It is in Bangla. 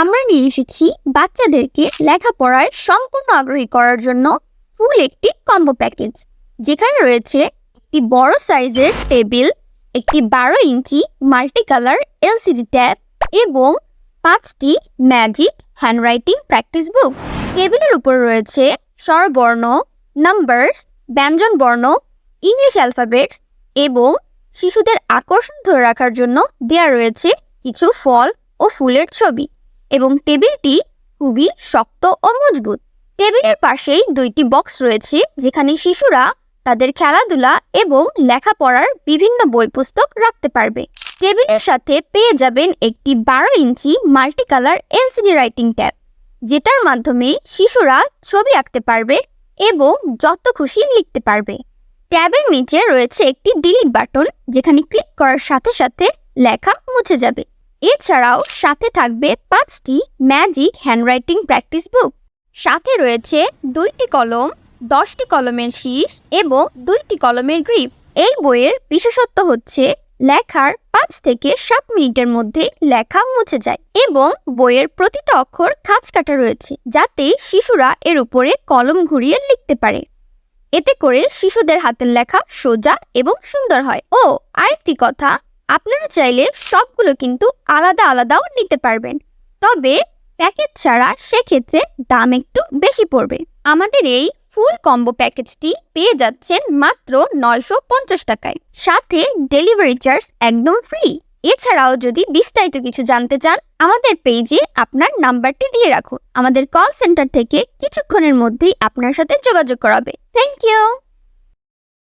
আমরা নিয়ে এসেছি বাচ্চাদেরকে লেখাপড়ায় সম্পূর্ণ আগ্রহী করার জন্য ফুল একটি কম্বো প্যাকেজ। যেখানে রয়েছে একটি বড় সাইজের টেবিল, একটি বারো inch multi colour LCD tab এবং পাঁচটি ম্যাজিক হ্যান্ডরাইটিং প্র্যাকটিস বুক। টেবিলের উপর রয়েছে স্বরবর্ণ, নাম্বারস ব্যঞ্জন বর্ণ ইংলিশ অ্যালফাবেটস এবং শিশুদের আকর্ষণ ধরে রাখার জন্য দেয়া রয়েছে কিছু ফল ও ফুলের ছবি। এবং টেবিলটি খুবই শক্ত ও মজবুত। টেবিলের পাশেই দুইটি বক্স রয়েছে, যেখানে শিশুরা তাদের খেলাধুলা এবং লেখাপড়ার বিভিন্ন বই পুস্তক রাখতে পারবে। টেবিলের সাথে পেয়ে যাবেন একটি বারো inch multi colour LCD writing tab, যেটার মাধ্যমে শিশুরা ছবি আঁকতে পারবে এবং যত খুশি লিখতে পারবে। ট্যাবের নিচে রয়েছে একটি ডিলিট বাটন, যেখানে ক্লিক করার সাথে সাথে লেখা মুছে যাবে। এছাড়াও সাথে থাকবে পাঁচটি ম্যাজিক হ্যান্ডরাইটিং প্র্যাকটিস বুক। সাথে রয়েছে দুইটি কলম, দশটি কলমের শীষ এবং দুইটি কলমের গ্রিপ। এই বইয়ের বিশেষত্ব হচ্ছে, লেখার পাঁচ থেকে সাত মিনিটের মধ্যে লেখা মুছে যায় এবং বইয়ের প্রতিটা অক্ষর খাঁজ কাটা রয়েছে, যাতে শিশুরা এর উপরে কলম ঘুরিয়ে লিখতে পারে। এতে করে শিশুদের হাতের লেখা সোজা এবং সুন্দর হয়। ও আরেকটি কথা আপনারা চাইলে সবগুলো কিন্তু আলাদা আলাদাও নিতে পারবেন। তবে প্যাকেজ ছাড়া সেক্ষেত্রে দাম একটু বেশি পড়বে। আমাদের এই ফুল কম্বো প্যাকেজটি পেয়ে যাচ্ছেন মাত্র নয়শো পঞ্চাশ টাকায়। সাথে ডেলিভারি চার্জ একদম ফ্রি। এছাড়াও যদি বিস্তারিত কিছু জানতে চান, আমাদের পেজে আপনার নাম্বারটি দিয়ে রাখুন। আমাদের কল সেন্টার থেকে কিছুক্ষণের মধ্যেই আপনার সাথে যোগাযোগ করাবে থ্যাংক ইউ!